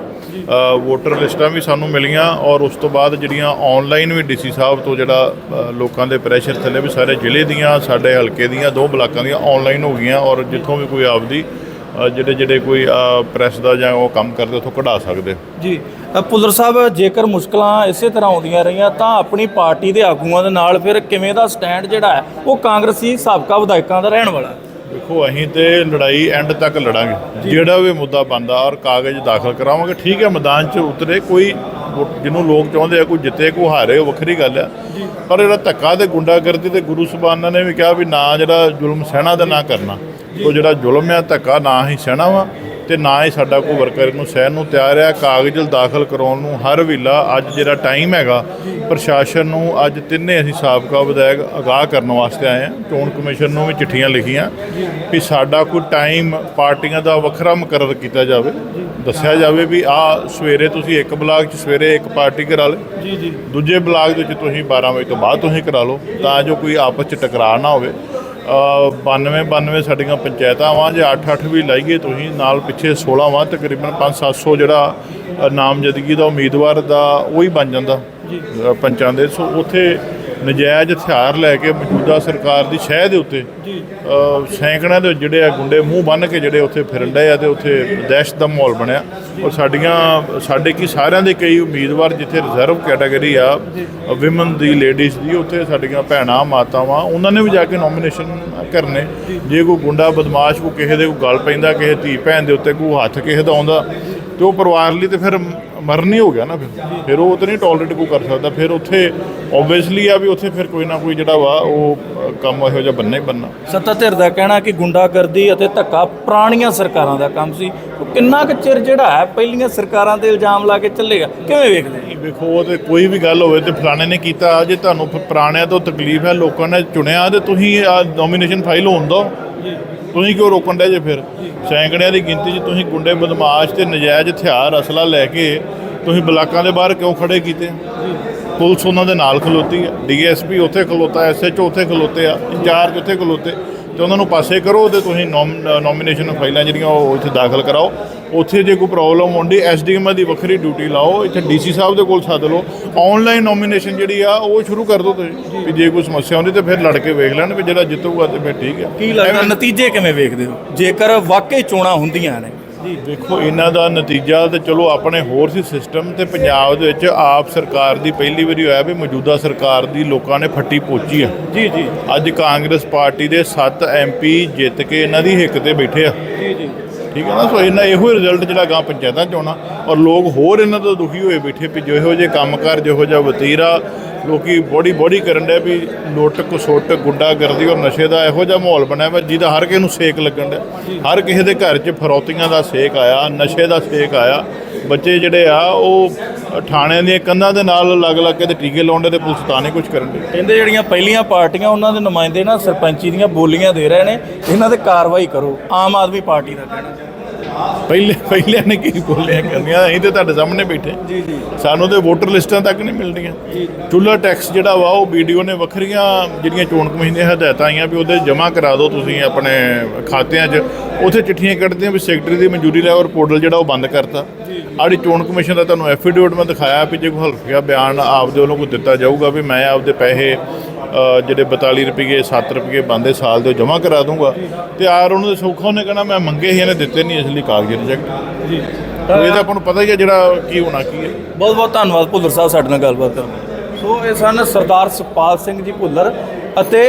ਵੋਟਰ ਲਿਸਟਾਂ ਵੀ ਸਾਨੂੰ ਮਿਲੀਆਂ ਔਰ ਉਸ ਤੋਂ ਬਾਅਦ ਜਿਹੜੀਆਂ ਆਨਲਾਈਨ ਵੀ ੀਸੀ ਸਾਹਿਬ ਤੋਂ ਜਿਹੜਾ ਲੋਕਾਂ ਦੇ ਪ੍ਰੈਸ਼ਰ ਥੱਲੇ ਵੀ ਸਾਰੇ ਜ਼ਿਲ੍ਹੇ ਦੀਆਂ ਸਾਡੇ ਹਲਕੇ ਦੀਆਂ ਦੋ ਬਲਾਕਾਂ ਦੀਆਂ ਆਨਲਾਈਨ ਹੋ ਗਈਆਂ ਔਰ ਜਿੱਥੋਂ ਵੀ ਕੋਈ ਆਪਦੀ ਜਿਹੜੇ ਜਿਹੜੇ ਕੋਈ ਪ੍ਰੈਸ ਦਾ ਜਾਂ ਉਹ ਕੰਮ ਕਰਦੇ ਉੱਥੋਂ ਕਢਾ ਸਕਦੇ। ਜੀ ਅ, ਭੁੱਲਰ ਸਾਹਿਬ ਜੇਕਰ ਮੁਸ਼ਕਲਾਂ ਇਸੇ ਤਰ੍ਹਾਂ ਆਉਂਦੀਆਂ ਰਹੀਆਂ ਤਾਂ ਆਪਣੀ ਪਾਰਟੀ ਦੇ ਆਗੂਆਂ ਦੇ ਨਾਲ ਫਿਰ ਕਿਵੇਂ ਦਾ ਸਟੈਂਡ ਜਿਹੜਾ ਹੈ ਉਹ ਕਾਂਗਰਸੀ ਸਾਬਕਾ ਵਿਧਾਇਕਾਂ ਦਾ ਰਹਿਣ ਵਾਲਾ ਦੇਖੋ ਅਸੀਂ ਤੇ ਲੜਾਈ ਐਂਡ ਤੱਕ ਲੜਾਂਗੇ। ਜਿਹੜਾ ਵੀ ਮੁੱਦਾ ਬੰਦਾ ਔਰ ਕਾਗਜ਼ ਦਾਖਲ ਕਰਾਵਾਂਗੇ ਠੀਕ ਹੈ ਮੈਦਾਨ 'ਚ ਉਤਰੇ ਕੋਈ ਜਿਹਨੂੰ ਲੋਕ ਚਾਹੁੰਦੇ ਆ ਕੋਈ ਜਿੱਤੇ ਕੋਈ ਹਾਰੇ ਉਹ ਵੱਖਰੀ ਗੱਲ ਆ। ਪਰ ਜਿਹੜਾ ਧੱਕਾ ਤੇ ਗੁੰਡਾਗਰਦੀ ਤੇ ਗੁਰੂ ਸੁਬਾਨਾਂ ਨੇ ਵੀ ਕਿਹਾ ਵੀ ਨਾ ਜਿਹੜਾ ਜ਼ੁਲਮ ਸਹਿਣਾ ਦਾ ਨਾ ਕਰਨਾ। ਉਹ ਜਿਹੜਾ ਜ਼ੁਲਮ ਆ ਧੱਕਾ ਨਾ ਹੀ ਸਹਿਣਾ ਵਾ। ਤੇ ਨਾ ਹੀ ਸਾਡਾ ਕੋਈ ਵਰਕਰ ਇਹਨੂੰ ਸਹਿਣ ਨੂੰ ਤਿਆਰ ਆ ਕਾਗਜ਼ ਦਾਖਲ ਕਰਾਉਣ ਨੂੰ ਹਰ ਵੇਲਾ ਅੱਜ ਜਿਹੜਾ ਟਾਈਮ ਹੈਗਾ ਪ੍ਰਸ਼ਾਸਨ ਨੂੰ ਅੱਜ ਤਿੰਨੇ ਅਸੀਂ ਸਾਬਕਾ ਵਿਧਾਇਕ ਅਗਾਹ ਕਰਨ ਵਾਸਤੇ ਆਏ ਹਾਂ। ਚੋਣ ਕਮਿਸ਼ਨ ਨੂੰ ਵੀ ਚਿੱਠੀਆਂ ਲਿਖੀਆਂ ਵੀ ਸਾਡਾ ਕੋਈ ਟਾਈਮ ਪਾਰਟੀਆਂ ਦਾ ਵੱਖਰਾ ਮੁਕਰਰ ਕੀਤਾ ਜਾਵੇ। ਦੱਸਿਆ ਜਾਵੇ ਵੀ ਆ ਸਵੇਰੇ ਤੁਸੀਂ ਇੱਕ ਬਲਾਕ 'ਚ ਸਵੇਰੇ ਇੱਕ ਪਾਰਟੀ ਕਰਾ ਲਓ ਜੀ ਜੀ। ਦੂਜੇ ਬਲਾਕ ਦੇ ਵਿੱਚ ਤੁਸੀਂ 12 ਵਜੇ ਤੋਂ ਬਾਅਦ ਤੁਸੀਂ ਕਰਾ ਲਓ। ਤਾਂ ਜੋ ਕੋਈ ਆਪਸ 'ਚ ਟਕਰਾਅ ਨਾ ਹੋਵੇ। 92 92 ਸਾਡੀਆਂ ਪੰਚਾਇਤਾਂ ਵਾਂ ਜੇ 8 8 ਵੀ ਲਾਈਏ ਤੁਸੀਂ ਨਾਲ ਪਿੱਛੇ 16 ਵਾਂ ਤਕਰੀਬਨ 5 700 ਜਿਹੜਾ ਨਾਮਜ਼ਦਗੀ ਦਾ ਉਮੀਦਵਾਰ ਦਾ ਉਹ ਹੀ ਬਣ ਜਾਂਦਾ। ਅ, ਪੰਚਾਂ ਦੇ। ਸੋ ਉੱਥੇ ਨਜਾਇਜ਼ ਹਥਿਆਰ ਲੈ ਕੇ ਮੌਜੂਦਾ ਸਰਕਾਰ ਦੀ ਸ਼ਹਿ ਦੇ ਉੱਤੇ ਅ, ਸੈਂਕੜਿਆਂ ਦੇ ਜਿਹੜੇ ਆ ਗੁੰਡੇ ਮੂੰਹ ਬੰਨ ਕੇ ਜਿਹੜੇ ਉੱਥੇ ਫਿਰਨ ਡਏ ਆ ਤੇ ਉੱਥੇ ਦਹਿਸ਼ਤ ਦਾ ਮਾਹੌਲ ਬਣਿਆ। ਔਰ ਸਾਡੀਆਂ ਸਾਡੇ ਕੀ ਸਾਰਿਆਂ ਦੇ ਕਈ ਉਮੀਦਵਾਰ ਜਿੱਥੇ ਰਿਜ਼ਰਵ ਕੈਟਾਗਰੀ ਆ ਵਿਮਨ ਦੀ ਲੇਡੀਜ਼ ਦੀ ਉੱਥੇ ਸਾਡੀਆਂ ਭੈਣਾਂ ਮਾਤਾਵਾਂ ਉਹਨਾਂ ਨੇ ਵੀ ਜਾ ਕੇ ਨੋਮੀਨੇਸ਼ਨ ਕਰਨੇ। ਜੇ। ਕੋਈ ਗੁੰਡਾ ਬਦਮਾਸ਼ ਕੋ ਕਿਸੇ ਦੇ ਕੋਈ ਗੱਲ ਪੈਂਦਾ ਕਿਸੇ ਧੀ ਭੈਣ ਦੇ ਉੱਤੇ ਕੋਈ ਹੱਥ ਕਿਸੇ ਦਾ ਆਉਂਦਾ ਤੇ ਉਹ ਪਰਿਵਾਰ ਲਈ ਤੇ ਫਿਰ ਮਰਨੀ ਹੋ ਗਿਆ ਨਾ ਫਿਰ। ਫਿਰ ਉਹ ਤਾਂ ਨਹੀਂ ਟੋਲਰੇਟ ਕੋ ਕਰ ਸਕਦਾ। ਫਿਰ ਉੱਥੇ ਓਬਵੀਅਸਲੀ ਆ ਵੀ ਉੱਥੇ ਫਿਰ ਕੋਈ ਨਾ ਕੋਈ ਜਿਹੜਾ ਵਾ ਉਹ ਕੰਮ ਇਹੋ ਜਿਹਾ ਬੰਨਾ ਹੀ ਬੰਨਾ ਸੱਤਾ ਧਿਰ ਦਾ ਕਹਿਣਾ ਕਿ ਗੁੰਡਾਗਰਦੀ ਅਤੇ ਧੱਕਾ ਪੁਰਾਣੀਆਂ ਸਰਕਾਰਾਂ ਦਾ ਕੰਮ ਸੀ। ਉਹ ਕਿੰਨਾ ਕੁ ਚਿਰ ਜਿਹੜਾ ਹੈ ਪਹਿਲੀਆਂ ਸਰਕਾਰਾਂ ਤੇ ਇਲਜ਼ਾਮ ਲਾ ਕੇ ਚੱਲੇਗਾ? ਕਿਵੇਂ ਵੇਖਦੇ ਹੋ? ਵੇਖੋ ਉਹ ਤੇ ਕੋਈ ਵੀ ਗੱਲ ਹੋਵੇ ਤੇ ਫਲਾਣੇ ਨੇ ਕੀਤਾ ਜੇ ਤੁਹਾਨੂੰ ਪੁਰਾਣਿਆਂ ਤੋਂ ਤਕਲੀਫ ਹੈ ਲੋਕਾਂ ਨੇ ਚੁਣਿਆ ਤੇ ਤੁਸੀਂ ਆ ਨੋਮੀਨੇਸ਼ਨ ਫਾਈਲ ਹੋਣ ਦਿਓ। ਤੁਸੀਂ ਕਿਉਂ ਰੋਕਣ ਦੇ ਜੇ ਫਿਰ? ਸੈਂਕੜਿਆਂ ਦੀ ਗਿਣਤੀ 'ਚ ਤੁਸੀਂ ਗੁੰਡੇ, ਬਦਮਾਸ਼ ਤੇ ਨਜਾਇਜ਼ ਹਥਿਆਰ, ਅਸਲਾ ਲੈ ਕੇ ਤੁਸੀਂ ਬਲਾਕਾਂ ਦੇ ਬਾਹਰ ਕਿਉਂ ਖੜੇ ਕੀਤੇ? ਪੁਲਿਸ ਉਹਨਾਂ ਦੇ ਨਾਲ ਖਲੋਤੀ ਹੈ, ਡੀਐਸਪੀ ਉੱਥੇ ਖਲੋਤਾ, ਐਸਐਚਓ ਉੱਥੇ ਖਲੋਤੇ ਆ, ਇੰਚਾਰਜ ਉੱਥੇ ਖਲੋਤੇ। ਤੇ ਉਹਨਾਂ ਨੂੰ ਪਾਸੇ ਕਰੋ ਤੇ ਤੁਸੀਂ ਨੋਮੀਨੇਸ਼ਨ ਫਾਈਲਾਂ ਜਿਹੜੀਆਂ ਉਹ ਇੱਥੇ ਦਾਖਲ ਕਰਾਓ। ਉੱਥੇ ਜੇ ਕੋਈ ਪ੍ਰੋਬਲਮ ਹੁੰਦੀ ਐਸਡੀਐਮ ਦੀ ਵੱਖਰੀ ਡਿਊਟੀ ਲਾਓ ਇੱਥੇ ਡੀਸੀ ਸਾਹਿਬ ਦੇ ਕੋਲ ਸੱਦ ਲਓ। ਆਨਲਾਈਨ ਨੋਮੀਨੇਸ਼ਨ ਜਿਹੜੀ ਆ ਉਹ ਸ਼ੁਰੂ ਕਰ ਦਿਓ ਤੁਸੀਂ ਵੀ ਜੇ ਕੋਈ ਸਮੱਸਿਆ ਹੁੰਦੀ ਤੇ ਫਿਰ ਲੜ ਕੇ ਵੇਖ ਲੈਣ ਵੀ ਜਿਹੜਾ ਜਿੱਤੂਗਾ ਤੇ ਫਿਰ ਠੀਕ ਆ ਕੀ ਲੱਗਦਾ ਨਤੀਜੇ ਕਿਵੇਂ ਵੇਖਦੇ ਹੋ? ਜੇਕਰ ਵਾਕਈ ਚੋਣਾਂ ਹੁੰਦੀਆਂ ਨੇ ਦੇਖੋ ਇਹਨਾਂ ਦਾ ਨਤੀਜਾ ਤੇ ਚਲੋ ਆਪਣੇ ਹੋਰ ਸੀ ਸਿਸਟਮ ਤੇ ਪੰਜਾਬ ਦੇ ਵਿੱਚ ਆਪ ਸਰਕਾਰ ਦੀ ਪਹਿਲੀ ਵਾਰੀ ਹੋਇਆ ਵੀ ਮੌਜੂਦਾ ਸਰਕਾਰ ਦੀ ਲੋਕਾਂ ਨੇ ਫੱਟੀ ਪੋਚੀ ਆ। ਜੀ ਜੀ। ਅੱਜ ਕਾਂਗਰਸ ਪਾਰਟੀ ਦੇ 7 ਐਮਪੀ ਜਿੱਤ ਕੇ ਇਹਨਾਂ ਦੀ ਹਿੱਕ ਤੇ ਬੈਠੇ ਆ। ਜੀ ਜੀ। ਠੀਕ ਹੈ ਨਾ? ਸੋ ਇਹਨਾਂ ਇਹੋ ਰਿਜ਼ਲਟ ਜਿਹੜਾ ਗਾਂ ਪੰਚਾਇਤਾਂ ਚ ਆਉਣਾ ਔਰ ਲੋਕ ਹੋਰ ਇਹਨਾਂ ਤੋਂ ਦੁਖੀ ਹੋਏ ਬੈਠੇ ਵੀ ਜਿਹੋ ਜਿਹੇ ਕੰਮਕਾਰ ਜਿਹੋ ਜਿਹਾ ਵਤੀਰਾ ਲੋਕੀ ਬੋਡੀ ਬੋਡੀ ਕਰਨ ਦੇ ਵੀ ਲੁੱਟ ਕਸੁੱਟ ਗੁੰਡਾ ਕਰਦੀ ਔਰ ਨਸ਼ੇ ਦਾ ਇਹੋ ਜਿਹਾ ਮਾਹੌਲ ਬਣਿਆ ਵਾ ਜਿਹਦਾ ਹਰ ਕਿਸੇ ਨੂੰ ਸੇਕ ਲੱਗਣ ਡਿਆ। ਹਰ ਕਿਸੇ ਦੇ ਘਰ 'ਚ ਫਰੌਤੀਆਂ ਦਾ ਸੇਕ ਆਇਆ, ਨਸ਼ੇ ਦਾ ਸੇਕ ਆਇਆ। ਬੱਚੇ ਜਿਹੜੇ ਆ, ਉਹ ਥਾਣਿਆਂ ਦੀਆਂ ਕੰਧਾਂ ਦੇ ਨਾਲ ਲੱਗ ਲੱਗ ਕੇ ਤੇ ਟੀਕੇ ਲਾਉਂਦੇ ਤੇ ਪੁਲਿਸ ਤਾਂ ਨਹੀਂ ਕੁਝ ਕਰਨ ਦੀ ਕਹਿੰਦੇ ਜਿਹੜੀਆਂ ਪਹਿਲੀਆਂ ਪਾਰਟੀਆਂ ਉਹਨਾਂ ਦੇ ਨੁਮਾਇੰਦੇ ਨਾ ਸਰਪੰਚੀ ਦੀਆਂ ਬੋਲੀਆਂ ਦੇ ਰਹੇ ਨੇ, ਇਹਨਾਂ ਤੇ ਕਾਰਵਾਈ ਕਰੋ, ਆਮ ਆਦਮੀ ਪਾਰਟੀ ਦਾ ਕਹਿਣਾ। ਪਹਿਲੇ ਪਹਿਲਿਆਂ ਨੇ ਕੀ ਬੋਲਿਆ? ਕਰਨੀਆਂ ਅਸੀਂ ਤੇ ਤੁਹਾਡੇ ਸਾਹਮਣੇ ਬੈਠੇ। ਜੀ ਜੀ। ਸਾਨੂੰ ਤੇ ਵੋਟਰ ਲਿਸਟਾਂ ਤੱਕ ਨਹੀਂ ਮਿਲਦੀਆਂ। ਚੁੱਲ੍ਹਾ ਟੈਕਸ ਜਿਹੜਾ ਵਾ ਉਹ ਵੀਡੀਓ ਨੇ ਵੱਖਰੀਆਂ ਜਿਹੜੀਆਂ ਚੋਣ ਕਮਿਸ਼ਨ ਦੀਆਂ ਹਦਾਇਤਾਂ ਆਈਆਂ ਵੀ ਉਹਦੇ ਜਮ੍ਹਾਂ ਕਰਾ ਦਿਓ ਤੁਸੀਂ ਆਪਣੇ ਖਾਤਿਆਂ 'ਚ। ਉੱਥੇ ਚਿੱਠੀਆਂ ਕੱਢਦੀਆਂ ਵੀ ਸੈਕਟਰੀ ਦੀ ਮਨਜ਼ੂਰੀ ਲੈ ਔਰ ਪੋਰਟਲ ਜਿਹੜਾ ਉਹ ਬੰਦ ਕਰਤਾ। ਆੜੀ ਚੋਣ ਕਮਿਸ਼ਨ ਦਾ ਤੁਹਾਨੂੰ ਐਫੀਡੇਵਿਟ ਮੈਂ ਦਿਖਾਇਆ ਵੀ ਜੇ ਕੋਈ ਹਲਫੀਆ ਬਿਆਨ ਆਪਦੇ ਵੱਲੋਂ ਕੋਈ ਦਿੱਤਾ ਜਾਊਗਾ ਵੀ ਮੈਂ ਆਪਦੇ ਪੈਸੇ ਜਿਹੜੇ 42 ਰੁਪਏ 7 ਰੁਪਏ ਬੰਦੇ ਸਾਲ ਦੇ ਜਮ੍ਹਾਂ ਕਰਾ ਦੂੰਗਾ। ਤੇ ਆਰ ਉਹਨੂੰ ਸੌਖਾ ਉਹਨੇ ਕਹਿਣਾ ਮੈਂ ਮੰਗੇ ਸੀ ਇਹਨੇ ਦਿੱਤੇ ਨਹੀਂ ਇਸ ਲਈ ਕਾਗਜ਼ ਰਿਜੈਕਟ ਜੀ। ਇਹ ਤਾਂ ਆਪਾਂ ਨੂੰ ਪਤਾ ਹੀ ਹੈ ਜਿਹੜਾ ਕੀ ਹੋਣਾ ਕੀ ਹੈ। ਬਹੁਤ ਬਹੁਤ ਧੰਨਵਾਦ ਭੁੱਲਰ ਸਾਹਿਬ ਸਾਡੇ ਨਾਲ ਗੱਲਬਾਤ ਕਰਨ ਸੋ ਇਹ ਸਨ ਸਰਦਾਰ ਸੁਖਪਾਲ ਸਿੰਘ ਜੀ ਭੁੱਲਰ ਅਤੇ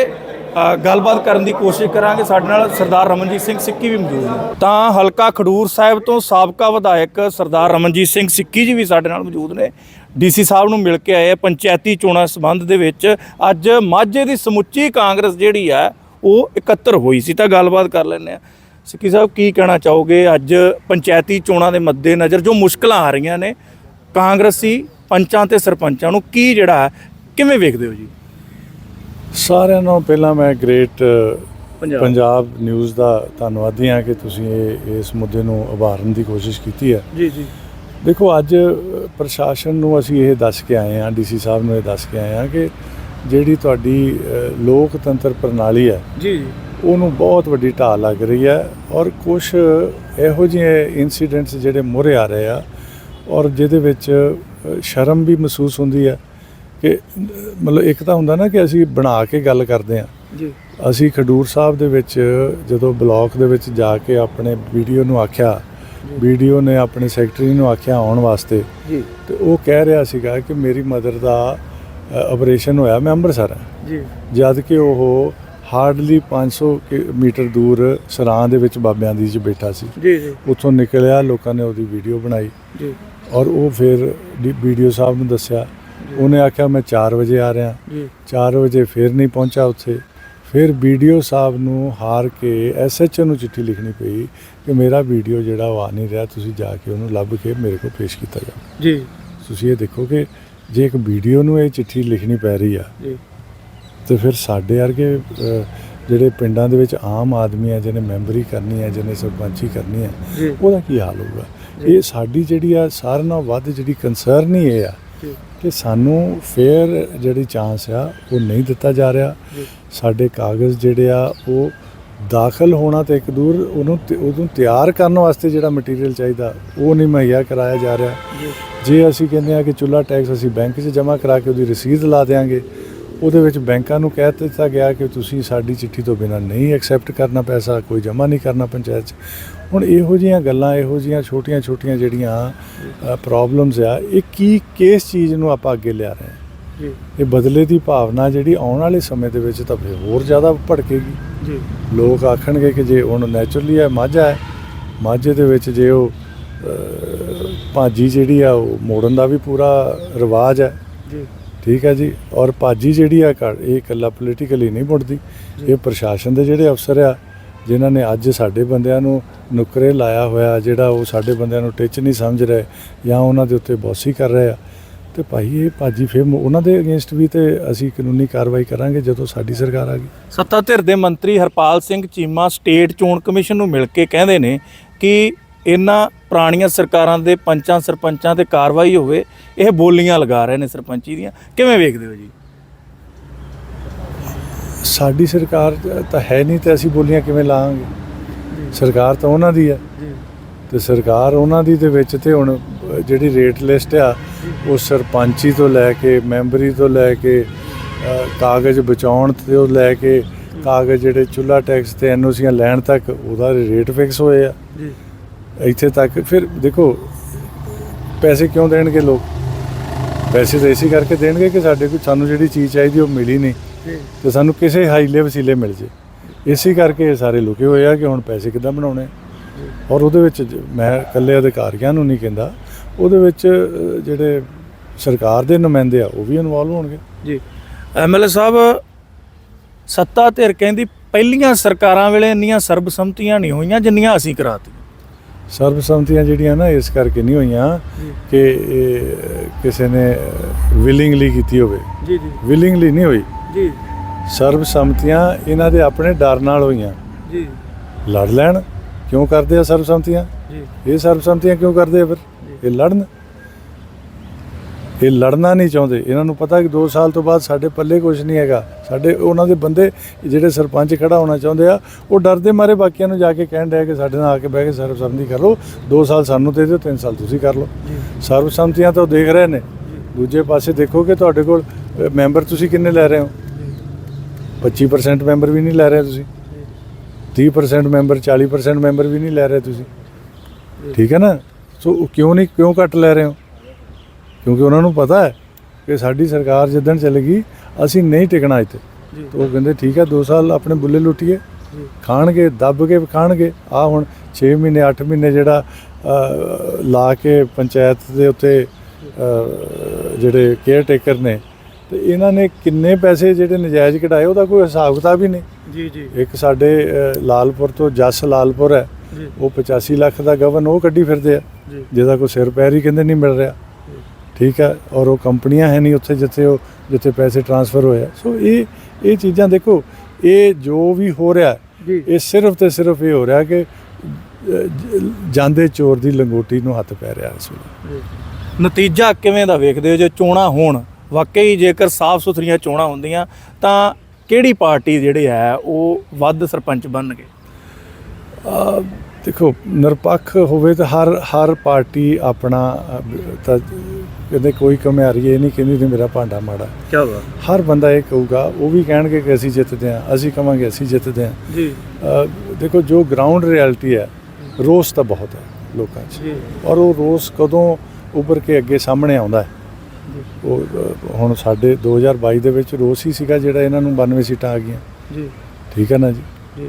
ਗੱਲਬਾਤ ਕਰਨ ਦੀ ਕੋਸ਼ਿਸ਼ ਕਰਾਂਗੇ। ਸਾਡੇ ਨਾਲ ਸਰਦਾਰ ਰਮਨਜੀਤ ਸਿੰਘ ਸਿੱਕੀ ਵੀ ਮੌਜੂਦ ਨੇ। ਤਾਂ ਹਲਕਾ ਖਡੂਰ ਸਾਹਿਬ ਤੋਂ ਸਾਬਕਾ ਵਿਧਾਇਕ ਸਰਦਾਰ ਰਮਨਜੀਤ ਸਿੰਘ ਸਿੱਕੀ ਜੀ ਵੀ ਸਾਡੇ ਨਾਲ ਮੌਜੂਦ ਨੇ। ਡੀਸੀ ਸਾਹਿਬ ਨੂੰ ਮਿਲ ਕੇ ਆਏ ਆ ਪੰਚਾਇਤੀ ਚੋਣਾਂ ਸੰਬੰਧ ਦੇ ਵਿੱਚ। ਅੱਜ ਮਾਝੇ ਦੀ ਸਮੁੱਚੀ ਕਾਂਗਰਸ ਜਿਹੜੀ ਹੈ ਉਹ ਇਕੱਤਰ ਹੋਈ ਸੀ। ਤਾਂ ਗੱਲਬਾਤ ਕਰ ਲੈਂਦੇ ਆ। ਸਿੱਕੀ ਸਾਹਿਬ ਕੀ ਕਹਿਣਾ ਚਾਹੋਗੇ? ਅੱਜ ਪੰਚਾਇਤੀ ਚੋਣਾਂ ਦੇ ਮੱਦੇ ਨਜ਼ਰ ਜੋ ਮੁਸ਼ਕਲਾਂ ਆ ਰਹੀਆਂ ਨੇ ਕਾਂਗਰਸੀ ਪੰਚਾਂ ਤੇ ਸਰਪੰਚਾਂ ਨੂੰ ਕੀ ਜਿਹੜਾ ਕਿਵੇਂ ਵੇਖਦੇ ਹੋ ਜੀ? ਸਾਰਿਆਂ ਨਾਲੋਂ ਪਹਿਲਾਂ ਮੈਂ ਗ੍ਰੇਟ ਪੰਜਾਬ। ਪੰਜਾਬ ਨਿਊਜ਼ ਦਾ ਧੰਨਵਾਦੀ ਹਾਂ ਕਿ ਤੁਸੀਂ ਇਹ ਇਸ ਮੁੱਦੇ ਨੂੰ ਉਭਾਰਨ ਦੀ ਕੋਸ਼ਿਸ਼ ਕੀਤੀ ਹੈ। ਜੀ ਜੀ। ਦੇਖੋ ਅੱਜ ਪ੍ਰਸ਼ਾਸਨ ਨੂੰ ਅਸੀਂ ਇਹ ਦੱਸ ਕੇ ਆਏ ਹਾਂ ਡੀਸੀ ਸਾਹਿਬ ਨੂੰ ਇਹ ਦੱਸ ਕੇ ਆਏ ਹਾਂ ਕਿ ਜਿਹੜੀ ਤੁਹਾਡੀ ਲੋਕਤੰਤਰ ਪ੍ਰਣਾਲੀ ਹੈ ਜੀ ਉਹਨੂੰ ਬਹੁਤ ਵੱਡੀ ਢਾਲ ਲੱਗ ਰਹੀ ਹੈ ਔਰ ਕੁਝ ਇਹੋ ਜਿਹੇ ਇਨਸੀਡੈਂਟਸ ਜਿਹੜੇ ਮੂਹਰੇ ਆ ਰਹੇ ਆ ਔਰ ਜਿਹਦੇ ਵਿੱਚ ਸ਼ਰਮ ਵੀ ਮਹਿਸੂਸ ਹੁੰਦੀ ਹੈ ਕਿ ਮਤਲਬ ਇੱਕ ਤਾਂ ਹੁੰਦਾ ਨਾ ਕਿ ਅਸੀਂ ਬਣਾ ਕੇ ਗੱਲ ਕਰਦੇ ਆ ਜੀ। ਅਸੀਂ ਖਡੂਰ ਸਾਹਿਬ ਦੇ ਵਿੱਚ ਜਦੋਂ ਬਲਾਕ ਦੇ ਵਿੱਚ ਜਾ ਕੇ ਆਪਣੇ ਵੀਡੀਓ ਨੂੰ ਆਖਿਆ ਵੀਡੀਓ ਨੇ ਆਪਣੇ ਸੈਕਟਰੀ ਨੂੰ ਆਖਿਆ ਆਉਣ ਵਾਸਤੇ। ਜੀ। ਤੇ ਉਹ ਕਹਿ ਰਿਹਾ ਸੀਗਾ ਕਿ ਮੇਰੀ ਮਦਰ ਦਾ ਆਪਰੇਸ਼ਨ ਹੋਇਆ ਮੈਂ ਅੰਮ੍ਰਿਤਸਰ ਹਾਂ। ਜੀ। ਜਦ ਕਿ ਉਹ ਹਾਰਡਲੀ 500 ਕਿ- ਮੀਟਰ ਦੂਰ ਸਰਾਂ ਦੇ ਵਿੱਚ ਬਾਬਿਆਂ ਦੀ ਚ ਬੈਠਾ ਸੀ। ਜੀ ਜੀ। ਉੱਥੋਂ ਨਿਕਲਿਆ ਲੋਕਾਂ ਨੇ ਉਹਦੀ ਵੀਡੀਓ ਬਣਾਈ। ਜੀ। ਔਰ ਉਹ ਫਿਰ ਵੀਡੀਓ ਸਾਹਿਬ ਨੂੰ ਦੱਸਿਆ। ਉਹਨੇ ਆਖਿਆ ਮੈਂ 4 ਵਜੇ ਆ ਰਿਹਾ। ਜੀ। 4 ਵਜੇ ਫਿਰ ਨਹੀਂ ਪਹੁੰਚਾ ਉੱਥੇ। ਫਿਰ ਵੀਡੀਓ ਸਾਹਿਬ ਨੂੰ ਹਾਰ ਕੇ ਐਸਐਚਓ ਨੂੰ ਚਿੱਠੀ ਲਿਖਣੀ ਪਈ ਕਿ ਮੇਰਾ ਵੀਡੀਓ ਜਿਹੜਾ ਉਹ ਆ ਨਹੀਂ ਰਿਹਾ ਤੁਸੀਂ ਜਾ ਕੇ ਉਹਨੂੰ ਲੱਭ ਕੇ ਮੇਰੇ ਕੋਲ ਪੇਸ਼ ਕੀਤਾ ਜਾਵੇ ਜੀ। ਤੁਸੀਂ ਇਹ ਦੇਖੋ ਕਿ ਜੇ ਇੱਕ ਵੀਡੀਓ ਨੂੰ ਇਹ ਚਿੱਠੀ ਲਿਖਣੀ ਪੈ ਰਹੀ ਆ ਜੀ। ਤੇ ਫਿਰ ਸਾਡੇ ਵਰਗੇ ਜਿਹੜੇ ਪਿੰਡਾਂ ਦੇ ਵਿੱਚ ਆਮ ਆਦਮੀ ਆ ਜਿਹਨੇ ਮੈਂਬਰੀ ਕਰਨੀ ਹੈ ਜਿਹਨੇ ਸਰਪੰਚੀ ਕਰਨੀ ਜੀ। ਉਹਦਾ ਕੀ ਹਾਲ ਹੋਊਗਾ? ਇਹ ਸਾਡੀ ਜਿਹੜੀ ਆ ਸਾਰਿਆਂ ਨਾਲੋਂ ਵੱਧ ਜਿਹੜੀ ਕੰਸਰਨ ਹੀ ਇਹ ਆ ਕਿ ਸਾਨੂੰ ਫੇਅਰ ਜਿਹੜੀ ਚਾਂਸ ਆ ਉਹ ਨਹੀਂ ਦਿੱਤਾ ਜਾ ਰਿਹਾ। ਜੀ। ਸਾਡੇ ਕਾਗਜ਼ ਜਿਹੜੇ ਆ ਉਹ ਦਾਖਲ ਹੋਣਾ ਤੇ ਇੱਕ ਦੂਰ ਉਹਨੂੰ ਉਹਨੂੰ ਤਿਆਰ ਕਰਨ ਵਾਸਤੇ ਜਿਹੜਾ ਮਟੀਰੀਅਲ ਚਾਹੀਦਾ ਉਹ ਨਹੀਂ ਮੁਹੱਈਆ ਕਰਾਇਆ ਜਾ ਰਿਹਾ। ਜੀ। ਜੇ ਅਸੀਂ ਕਹਿੰਦੇ ਆ ਕਿ ਚੁੱਲਾ ਟੈਕਸ ਅਸੀਂ ਬੈਂਕ 'ਚ ਜਮ੍ਹਾਂ ਕਰਾ ਕੇ ਉਹਦੀ ਰਸੀਦ ਲਾ ਦੇਾਂਗੇ ਉਹਦੇ ਵਿੱਚ ਬੈਂਕਾਂ ਨੂੰ ਕਹਿ ਦਿੱਤਾ ਗਿਆ ਕਿ ਤੁਸੀਂ ਸਾਡੀ ਚਿੱਠੀ ਤੋਂ ਬਿਨਾਂ ਨਹੀਂ ਐਕਸੈਪਟ ਕਰਨਾ ਪੈਸਾ ਕੋਈ ਜਮ੍ਹਾਂ ਨਹੀਂ ਕਰਨਾ ਪੰਚਾਇਤ 'ਚ। ਹੁਣ ਇਹੋ ਜੀਆਂ ਗੱਲਾਂ ਇਹੋ ਜੀਆਂ ਛੋਟੀਆਂ-ਛੋਟੀਆਂ ਜਿਹੜੀਆਂ ਪ੍ਰੋਬਲਮਸ ਆ ਇਹ ਕੀ ਕਿਸ ਚੀਜ਼ ਨੂੰ ਆਪਾਂ ਅੱਗੇ ਲਿਆ ਰਹੇ ਹਾਂ? ਜੀ। ਇਹ ਬਦਲੇ ਦੀ ਭਾਵਨਾ ਜਿਹੜੀ ਆਉਣ ਵਾਲੇ ਸਮੇਂ ਦੇ ਵਿੱਚ ਤਾਂ ਫਿਰ ਹੋਰ ਜ਼ਿਆਦਾ ਭੜਕੇਗੀ। ਜੀ। ਲੋਕ ਆਖਣਗੇ ਕਿ ਜੇ ਹੁਣ ਨੈਚੁਰਲੀ ਹੈ ਮਾਝਾ ਹੈ ਮਾਝੇ ਦੇ ਵਿੱਚ ਜੇ ਉਹ ਭਾਜੀ ਜਿਹੜੀ ਆ ਉਹ ਮੋੜਨ ਦਾ ਵੀ ਪੂਰਾ ਰਿਵਾਜ ਹੈ। ਜੀ। ਠੀਕ ਹੈ ਜੀ। ਔਰ ਭਾਜੀ ਜਿਹੜੀ ਆ ਇਹ ਇਕੱਲਾ ਪੋਲੀਟੀਕਲੀ ਨਹੀਂ ਮੁੜਦੀ। ਇਹ ਪ੍ਰਸ਼ਾਸਨ ਦੇ ਜਿਹੜੇ ਅਫਸਰ ਆ ਜਿਨ੍ਹਾਂ ਨੇ ਅੱਜ ਸਾਡੇ ਬੰਦਿਆਂ ਨੂੰ ਨੁਕਰੇ ਲਾਇਆ ਹੋਇਆ ਜਿਹੜਾ ਉਹ ਸਾਡੇ ਬੰਦਿਆਂ ਨੂੰ ਟਿੱਚ ਨਹੀਂ ਸਮਝ ਰਹੇ ਜਾਂ ਉਹਨਾਂ ਦੇ ਉੱਤੇ ਬੌਸੀ ਕਰ ਰਹੇ ਆ ਤੇ ਭਾਈ ਇਹ ਭਾਜੀ ਫਿਰ ਮ- ਉਹਨਾਂ ਦੇ ਅਗੇਂਸਟ ਵੀ ਤੇ ਅਸੀਂ ਕਾਨੂੰਨੀ ਕਾਰਵਾਈ ਕਰਾਂਗੇ ਜਦੋਂ ਸਾਡੀ ਸਰਕਾਰ ਆ ਗਈ। ਸੱਤਾ ਧਿਰ ਦੇ ਮੰਤਰੀ ਹਰਪਾਲ ਸਿੰਘ ਚੀਮਾ ਸਟੇਟ ਚੋਣ ਕਮਿਸ਼ਨ ਨੂੰ ਮਿਲ ਕੇ ਕਹਿੰਦੇ ਨੇ ਕਿ ਇਹਨਾਂ ਪੁਰਾਣੀਆਂ ਸਰਕਾਰਾਂ ਦੇ ਪੰਚਾਂ ਸਰਪੰਚਾਂ ਤੇ ਕਾਰਵਾਈ ਹੋਵੇ ਇਹ ਬੋਲੀਆਂ ਲਗਾ ਰਹੇ ਨੇ ਸਰਪੰਚੀ ਦੀਆਂ। ਕਿਵੇਂ ਵੇਖਦੇ ਹੋ ਜੀ? ਸਾਡੀ ਸਰਕਾਰ ਤਾਂ ਹੈ ਨਹੀਂ ਤੇ ਅਸੀਂ ਬੋਲੀਆਂ ਕਿਵੇਂ ਲਾਵਾਂਗੇ? ਸਰਕਾਰ ਤਾਂ ਉਹਨਾਂ ਦੀ ਹੈ। ਤੇ ਸਰਕਾਰ ਉਹਨਾਂ ਦੀ ਦੇ ਵਿੱਚ ਤੇ ਹੁਣ ਜਿਹੜੀ ਰੇਟ ਲਿਸਟ ਆ ਉਹ ਸਰਪੰਚੀ ਤੋਂ ਲੈ ਕੇ ਮੈਂਬਰੀ ਤੋਂ ਲੈ ਕੇ ਕਾਗਜ਼ ਬਚਾਉਣ ਤੋਂ ਲੈ ਕੇ ਕਾਗਜ਼ ਜਿਹੜੇ ਚੁੱਲਾ ਟੈਕਸ ਤੇ ਐਨਓਸੀਆਂ ਲੈਣ ਤੱਕ ਉਹਦਾ ਰੇਟ ਫਿਕਸ ਹੋਏ ਆ। ਜੀ। ਇੱਥੇ ਤੱਕ ਫਿਰ ਦੇਖੋ ਪੈਸੇ ਕਿਉਂ ਦੇਣਗੇ ਲੋਕ? ਪੈਸੇ ਤਾਂ ਇਸੇ ਕਰਕੇ ਦੇਣਗੇ ਕਿ ਸਾਡੇ ਕੋਲ ਸਾਨੂੰ ਜਿਹੜੀ ਚੀਜ਼ ਚਾਹੀਦੀ ਉਹ ਮਿਲੀ ਨਹੀਂ। ਤੇ ਸਾਨੂੰ ਕਿਸੇ ਹਾਈਲੇ ਵਸੀਲੇ ਮਿਲ ਜੇ। ਇਸੇ ਕਰਕੇ ਇਹ ਸਾਰੇ ਲੁਕੇ ਹੋਏ ਆ ਕਿ ਹੁਣ ਪੈਸੇ ਕਿੱਦਾਂ ਬਣਾਉਣੇ ਔਰ ਉਹਦੇ ਵਿੱਚ ਮੈਂ ਇਕੱਲੇ ਅਧਿਕਾਰੀਆਂ ਨੂੰ ਨਹੀਂ ਕਹਿੰਦਾ ਉਹਦੇ ਵਿੱਚ ਜਿਹੜੇ ਸਰਕਾਰ ਦੇ ਨੁਮਾਇੰਦੇ ਆ ਉਹ ਵੀ ਇਨਵੋਲਵ ਹੋਣਗੇ। ਜੀ। ਐਮਐਲਏ ਸਾਹਿਬ ਸੱਤਾ ਧਿਰ ਕਹਿੰਦੀ ਪਹਿਲੀਆਂ ਸਰਕਾਰਾਂ ਵੇਲੇ ਇੰਨੀਆਂ ਸਰਬਸੰਮਤੀਆਂ ਨਹੀਂ ਹੋਈਆਂ ਜਿੰਨੀਆਂ ਅਸੀਂ ਕਰਾਤੀਆਂ। ਸਰਬਸੰਮਤੀਆਂ ਜਿਹੜੀਆਂ ਨਾ ਇਸ ਕਰਕੇ ਨਹੀਂ ਹੋਈਆਂ ਕਿ ਇਹ ਕਿਸੇ ਨੇ ਵਿਲਿੰਗਲੀ ਕੀਤੀ ਹੋਵੇ। ਜੀ ਜੀ। ਵਿਲਿੰਗਲੀ ਨਹੀਂ ਹੋਈ। ਜੀ। ਸਰਬਸੰਮਤੀਆਂ ਇਹਨਾਂ ਦੇ ਆਪਣੇ ਡਰ ਨਾਲ ਹੋਈਆਂ। ਜੀ। ਲੜ ਲੈਣ ਕਿਉਂ ਕਰਦੇ ਆ ਸਰਬਸੰਮਤੀਆਂ? ਜੀ। ਇਹ ਸਰਬਸੰਮਤੀਆਂ ਕਿਉਂ ਕਰਦੇ ਆ ਫਿਰ? ਇਹ ਲੜਨ? ਇਹ ਲੜਨਾ ਨਹੀਂ ਚਾਹੁੰਦੇ। ਇਹਨਾਂ ਨੂੰ ਪਤਾ ਕਿ 2 ਸਾਲ ਤੋਂ ਬਾਅਦ ਸਾਡੇ ਪੱਲੇ ਕੁਝ ਨਹੀਂ ਹੈਗਾ। ਸਾਡੇ ਉਹਨਾਂ ਦੇ ਬੰਦੇ ਜਿਹੜੇ ਸਰਪੰਚ ਖੜਾ ਹੋਣਾ ਚਾਹੁੰਦੇ ਆ ਉਹ ਡਰਦੇ ਮਾਰੇ ਬਾਕੀਆਂ ਨੂੰ ਜਾ ਕੇ ਕਹਿਣ ਡਿਆ ਕਿ ਸਾਡੇ ਨਾਲ ਆ ਕੇ ਬਹਿ ਕੇ ਸਰਬਸੰਮਤੀ ਕਰ ਲਓ। 2 ਸਾਲ ਸਾਨੂੰ ਦੇ ਦਿਓ 3 ਸਾਲ ਤੁਸੀਂ ਕਰ ਲਓ। ਸਰਬਸੰਮਤੀਆਂ ਤਾਂ ਦੇਖ ਰਹੇ ਨੇ। ਦੂਜੇ ਪਾਸੇ ਦੇਖੋ ਕਿ ਤੁਹਾਡੇ ਕੋਲ ਮੈਂਬਰ ਤੁਸੀਂ ਕਿੰਨੇ ਲੈ ਰਹੇ ਹੋ? 25% ਮੈਂਬਰ ਵੀ ਨਹੀਂ ਲੈ ਰਹੇ ਤੁਸੀਂ। 30% ਮੈਂਬਰ 40% ਮੈਂਬਰ ਵੀ ਨਹੀਂ ਲੈ ਰਹੇ ਤੁਸੀਂ। ਠੀਕ ਹੈ ਨਾ? ਸੋ ਉਹ ਕਿਉਂ ਨਹੀਂ ਕਿਉਂ ਘੱਟ ਲੈ ਰਹੇ ਹੋ? ਕਿਉਂਕਿ ਉਹਨਾਂ ਨੂੰ ਪਤਾ ਹੈ ਕਿ ਸਾਡੀ ਸਰਕਾਰ ਜਿੱਦਣ ਚੱਲੇਗੀ ਅਸੀਂ ਨਹੀਂ ਟਿਕਣਾ ਇੱਥੇ। ਤਾਂ ਉਹ ਕਹਿੰਦੇ ਠੀਕ ਹੈ 2 ਸਾਲ ਆਪਣੇ ਬੁੱਲੇ ਲੁੱਟੀਏ। ਖਾਣਗੇ ਦੱਬ ਕੇ ਖਾਣਗੇ। ਆ ਹੁਣ 6 ਮਹੀਨੇ 8 ਮਹੀਨੇ ਜਿਹੜਾ ਲਾ ਕੇ ਪੰਚਾਇਤ ਦੇ ਉੱਤੇ ਜਿਹੜੇ ਕੇਅਰ ਟੇਕਰ ਨੇ ਤੇ ਇਹਨਾਂ ਨੇ ਕਿੰਨੇ ਪੈਸੇ ਜਿਹੜੇ ਨਜਾਇਜ਼ ਕਢਾਏ ਉਹਦਾ ਕੋਈ ਹਿਸਾਬ ਕਿਤਾਬ ਹੀ ਨਹੀਂ। ਜੀ ਜੀ। ਇੱਕ ਸਾਡੇ ਲਾਲਪੁਰ ਤੋਂ ਜਸ ਲਾਲਪੁਰ ਹੈ ਉਹ 85 ਲੱਖ ਦਾ ਗਵਨ ਉਹ ਕੱਢੀ ਫਿਰਦੇ ਆ। ਜਿਹਦਾ ਕੋਈ ਸਿਰ ਪੈਰ ਹੀ ਕਹਿੰਦੇ ਨਹੀਂ ਮਿਲ ਰਿਹਾ। ਠੀਕ ਹੈ ਔਰ ਉਹ ਕੰਪਨੀਆਂ ਹੈ ਨਹੀਂ ਉੱਥੇ ਜਿੱਥੇ ਉਹ ਜਿੱਥੇ ਪੈਸੇ ਟਰਾਂਸਫਰ ਹੋਏ ਆ। ਸੋ ਇਹ ਇਹ ਚੀਜ਼ਾਂ ਦੇਖੋ ਇਹ ਜੋ ਵੀ ਹੋ ਰਿਹਾ ਇਹ ਸਿਰਫ ਤੇ ਸਿਰਫ ਇਹ ਹੋ ਰਿਹਾ ਕਿ ਜਾਂਦੇ ਚੋਰ ਦੀ ਲੰਗੋਟੀ ਨੂੰ ਹੱਥ ਪੈ ਰਿਹਾ ਇਸ ਵੇਲੇ। ਨਤੀਜਾ ਕਿਵੇਂ ਦਾ ਵੇਖਦੇ ਹੋ? ਜੇ ਚੋਣਾਂ ਹੋਣ ਵਾਕਈ ਜੇਕਰ ਸਾਫ਼ ਸੁਥਰੀਆਂ ਚੋਣਾਂ ਹੁੰਦੀਆਂ ਤਾਂ ਕਿਹੜੀ ਪਾਰਟੀ ਜਿਹੜੇ ਹੈ ਉਹ ਵੱਧ ਸਰਪੰਚ ਬਣਨਗੇ? ਦੇਖੋ ਨਿਰਪੱਖ ਹੋਵੇ ਤਾਂ ਹਰ ਹਰ ਪਾਰਟੀ ਆਪਣਾ ਤਾਂ ਕਹਿੰਦੇ ਕੋਈ ਕਮਿਆਰੀ ਇਹ ਨਹੀਂ ਕਹਿੰਦੀ ਤੇ ਮੇਰਾ ਭਾਂਡਾ ਮਾੜਾ। ਕੀ ਬਾਤ। ਹਰ ਬੰਦਾ ਇਹ ਕਹੂਗਾ ਉਹ ਵੀ ਕਹਿਣਗੇ ਕਿ ਅਸੀਂ ਜਿੱਤਦੇ ਹਾਂ ਅਸੀਂ ਕਵਾਂਗੇ ਅਸੀਂ ਜਿੱਤਦੇ ਹਾਂ। ਜੀ। ਅਹ, ਦੇਖੋ ਜੋ ਗਰਾਊਂਡ ਰਿਐਲਿਟੀ ਹੈ ਰੋਸ ਤਾਂ ਬਹੁਤ ਹੈ ਲੋਕਾਂ 'ਚ। ਜੀ। ਔਰ ਉਹ ਰੋਸ ਕਦੋਂ ਉੱਭਰ ਕੇ ਅੱਗੇ ਸਾਹਮਣੇ ਆਉਂਦਾ ਹੈ। ਉਹ ਹੁਣ ਸਾਡੇ 2022 ਦੇ ਵਿੱਚ ਰੋਸ ਹੀ ਸੀਗਾ ਜਿਹੜਾ ਇਹਨਾਂ ਨੂੰ 92 ਸੀਟਾਂ ਆ ਗਈਆਂ। ਜੀ। ਠੀਕ ਹੈ ਨਾ ਜੀ।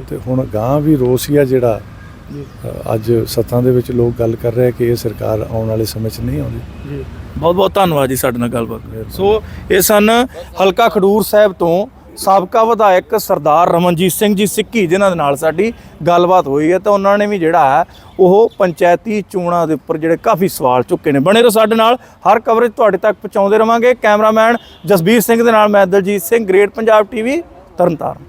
ਤੇ ਹੁਣ ਗਾਂ ਵੀ ਰੋਸ ਹੀ ਆ ਜਿਹੜਾ ਅੱਜ ਸੱਤਾਂ ਦੇ ਵਿੱਚ ਲੋਕ ਗੱਲ ਕਰ ਰਹੇ ਕਿ ਇਹ ਸਰਕਾਰ ਆਉਣ ਵਾਲੇ ਸਮੇਂ 'ਚ ਨਹੀਂ ਆਉਂਦੀ। ਜੀ। ਬਹੁਤ ਬਹੁਤ ਧੰਨਵਾਦ ਜੀ ਸਾਡੇ ਨਾਲ ਗੱਲਬਾਤ ਸੋ ਇਹ ਸਨ ਹਲਕਾ ਖਡੂਰ ਸਾਹਿਬ ਤੋਂ ਸਾਬਕਾ ਵਿਧਾਇਕ ਸਰਦਾਰ ਰਮਨਜੀਤ ਸਿੰਘ ਜੀ ਸਿੱਕੀ ਜਿਨ੍ਹਾਂ ਦੇ ਨਾਲ ਸਾਡੀ ਗੱਲਬਾਤ ਹੋਈ ਹੈ। ਤਾਂ ਉਹਨਾਂ ਨੇ ਵੀ ਜਿਹੜਾ ਹੈ ਉਹ ਪੰਚਾਇਤੀ ਚੋਣਾਂ ਦੇ ਉੱਪਰ ਜਿਹੜੇ ਕਾਫੀ ਸਵਾਲ ਚੁੱਕੇ ਨੇ। ਬਣੇ ਰਹੋ ਸਾਡੇ ਨਾਲ ਹਰ ਕਵਰੇਜ ਤੁਹਾਡੇ ਤੱਕ ਪਹੁੰਚਾਉਂਦੇ ਰਵਾਂਗੇ। ਕੈਮਰਾਮੈਨ ਜਸਬੀਰ ਸਿੰਘ ਦੇ ਨਾਲ ਮੈਂ ਦਲਜੀਤ ਸਿੰਘ ਗ੍ਰੇਟ ਪੰਜਾਬ ਟੀਵੀ ਤਰਨਤਾਰਨ।